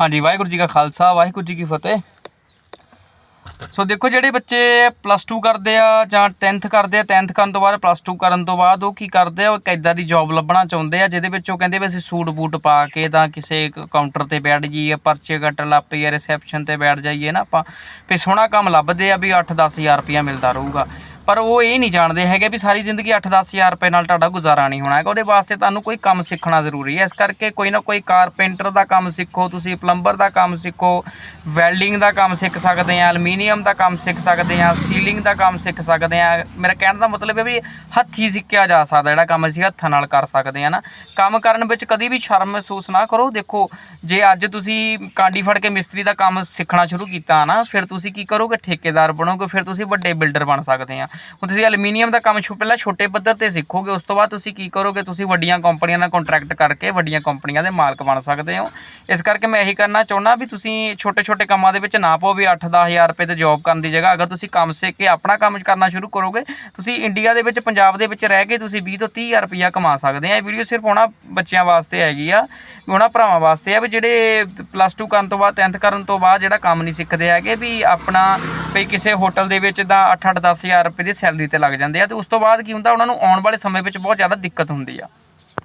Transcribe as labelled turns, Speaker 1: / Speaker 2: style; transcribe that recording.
Speaker 1: ਹਾਂਜੀ, ਵਾਹਿਗੁਰੂ ਜੀ ਕਾ ਖਾਲਸਾ, ਵਾਹਿਗੁਰੂ ਜੀ ਕੀ ਫਤਿਹ। ਸੋ ਦੇਖੋ ਜਿਹੜੇ ਬੱਚੇ ਪਲੱਸ 2 ਕਰਦੇ ਆ ਜਾਂ 10th ਕਰਦੇ ਆ 10th ਕਰਨ ਤੋਂ ਬਾਅਦ ਪਲੱਸ 2 ਕਰਨ ਤੋਂ ਬਾਅਦ ਉਹ ਕੀ ਕਰਦੇ ਆ, ਉਹ ਇੱਕ ਇਦਾਂ ਦੀ ਜੌਬ ਲੱਭਣਾ ਚਾਹੁੰਦੇ ਆ, ਜਿਹਦੇ ਵਿੱਚ ਉਹ ਕਹਿੰਦੇ ਵੀ ਅਸੀਂ ਸੂਟ ਬੂਟ ਪਾ ਕੇ ਤਾਂ ਕਿਸੇ ਕਾਊਂਟਰ ਤੇ ਬੈਠ ਜਾਈਏ, ਪਰਚੇ ਕੱਟਣ ਲੱਗ ਪਈਏ ਰਿਸੈਪਸ਼ਨ ਤੇ ਬੈਠ ਜਾਈਏ ਨਾ ਆਪਾਂ ਫੇ ਸੋਹਣਾ ਕੰਮ ਲੱਭਦੇ ਆ ਵੀ 8-10000 ਰੁਪਇਆ ਮਿਲਦਾ ਰਹੂਗਾ। ਪਰ ਉਹ ਇਹ ਨਹੀਂ ਜਾਣਦੇ ਹੈਗੇ ਵੀ ਸਾਰੀ ਜ਼ਿੰਦਗੀ 8-10000 ਰੁਪਏ ਨਾਲ ਤੁਹਾਡਾ ਗੁਜ਼ਾਰਾ ਨਹੀਂ ਹੋਣਾ ਹੈਗਾ। ਉਹਦੇ ਵਾਸਤੇ ਤੁਹਾਨੂੰ ਕੋਈ ਕੰਮ ਸਿੱਖਣਾ ਜ਼ਰੂਰੀ ਹੈ। ਇਸ ਕਰਕੇ ਕੋਈ ਨਾ ਕੋਈ ਕਾਰਪੈਂਟਰ ਦਾ ਕੰਮ ਸਿੱਖੋ, ਤੁਸੀਂ ਪਲੰਬਰ ਦਾ ਕੰਮ ਸਿੱਖੋ, ਵੈਲਡਿੰਗ ਦਾ ਕੰਮ ਸਿੱਖ ਸਕਦੇ ਆ ਐਲੂਮੀਨੀਅਮ ਦਾ ਕੰਮ ਸਿੱਖ ਸਕਦੇ ਆ ਸੀਲਿੰਗ ਦਾ ਕੰਮ ਸਿੱਖ ਸਕਦੇ ਆ ਮੇਰਾ ਕਹਿਣ ਦਾ ਮਤਲਬ ਹੈ ਵੀ ਹੱਥੀ ਸਿੱਖਿਆ ਜਾ ਸਕਦਾ, ਜਿਹੜਾ ਕੰਮ ਅਸੀਂ ਹੱਥਾਂ ਨਾਲ ਕਰ ਸਕਦੇ ਆ ਨਾ। ਕੰਮ ਕਰਨ ਵਿੱਚ ਕਦੀ ਵੀ ਸ਼ਰਮ ਮਹਿਸੂਸ ਨਾ ਕਰੋ। ਦੇਖੋ, ਜੇ ਅੱਜ ਤੁਸੀਂ ਕਾਂਡੀ ਫੜ ਕੇ ਮਿਸਤਰੀ ਦਾ ਕੰਮ ਸਿੱਖਣਾ ਸ਼ੁਰੂ ਕੀਤਾ ਨਾ, ਫਿਰ ਤੁਸੀਂ ਕੀ ਕਰੋਗੇ? ਠੇਕੇਦਾਰ ਬਣੋਗੇ, ਫਿਰ ਤੁਸੀਂ ਵੱਡੇ ਬਿਲਡਰ ਬਣ ਸਕਦੇ ਆ ਹੁਣ ਤੁਸੀਂ ਐਲੂਮੀਨੀਅਮ ਦਾ ਕੰਮ ਛੋ, ਪਹਿਲਾਂ ਛੋਟੇ ਪੱਧਰ ਤੇ ਸਿੱਖੋਗੇ, ਉਸ ਤੋਂ ਬਾਅਦ ਤੁਸੀਂ ਕੀ ਕਰੋਗੇ? ਤੁਸੀਂ ਵੱਡੀਆਂ ਕੰਪਨੀਆਂ ਨਾਲ ਕੰਟਰੈਕਟ ਕਰਕੇ ਵੱਡੀਆਂ ਕੰਪਨੀਆਂ ਦੇ ਮਾਲਕ ਬਣ ਸਕਦੇ ਹੋ। ਇਸ ਕਰਕੇ ਮੈਂ ਇਹੀ ਕਰਨਾ ਚਾਹੁੰਦਾ ਵੀ ਤੁਸੀਂ ਛੋਟੇ ਛੋਟੇ ਕੰਮਾਂ ਦੇ ਵਿੱਚ ਨਾ ਪਾਓ ਵੀ 8-10000 ਰੁਪਏ ਤੇ ਜੌਬ ਕਰਨ ਦੀ ਜਗ੍ਹਾ। ਅਗਰ ਤੁਸੀਂ ਕੰਮ ਸਿੱਖ ਕੇ ਆਪਣਾ ਕੰਮ ਕਰਨਾ ਸ਼ੁਰੂ ਕਰੋਗੇ, ਤੁਸੀਂ ਇੰਡੀਆ ਦੇ ਵਿੱਚ, ਪੰਜਾਬ ਦੇ ਵਿੱਚ ਰਹਿ ਕੇ ਤੁਸੀਂ 20 ਤੋਂ 30000 ਰੁਪਇਆ ਕਮਾ ਸਕਦੇ ਆ ਇਹ ਵੀਡੀਓ ਸਿਰਫ ਉਹਨਾਂ ਬੱਚਿਆਂ ਵਾਸਤੇ ਹੈਗੀ ਆ, ਉਹਨਾਂ ਭਰਾਵਾਂ ਵਾਸਤੇ ਆ ਵੀ ਜਿਹੜੇ ਪਲੱਸ 2 ਕਰਨ ਤੋਂ ਬਾਅਦ 10th ਕਰਨ ਤੋਂ ਬਾਅਦ ਜਿਹੜਾ ਕੰਮ ਨਹੀਂ ਸਿੱਖਦੇ ਹੈਗੇ, ਵੀ ਆਪਣਾ ਵੀ ਕਿਸੇ ਹੋਟਲ ਦੇ ਵਿੱਚ ਤਾਂ 8-8 10000 ਰੁਪਏ ਦੀ ਸੈਲਰੀ ਤੇ ਲੱਗ ਜਾਂਦੇ ਆ ਤੇ ਉਸ ਤੋਂ ਬਾਅਦ ਕੀ ਹੁੰਦਾ, ਉਹਨਾਂ ਨੂੰ ਆਉਣ ਵਾਲੇ ਸਮੇਂ ਵਿੱਚ ਬਹੁਤ ਜ਼ਿਆਦਾ ਦਿੱਕਤ ਹੁੰਦੀ ਆ।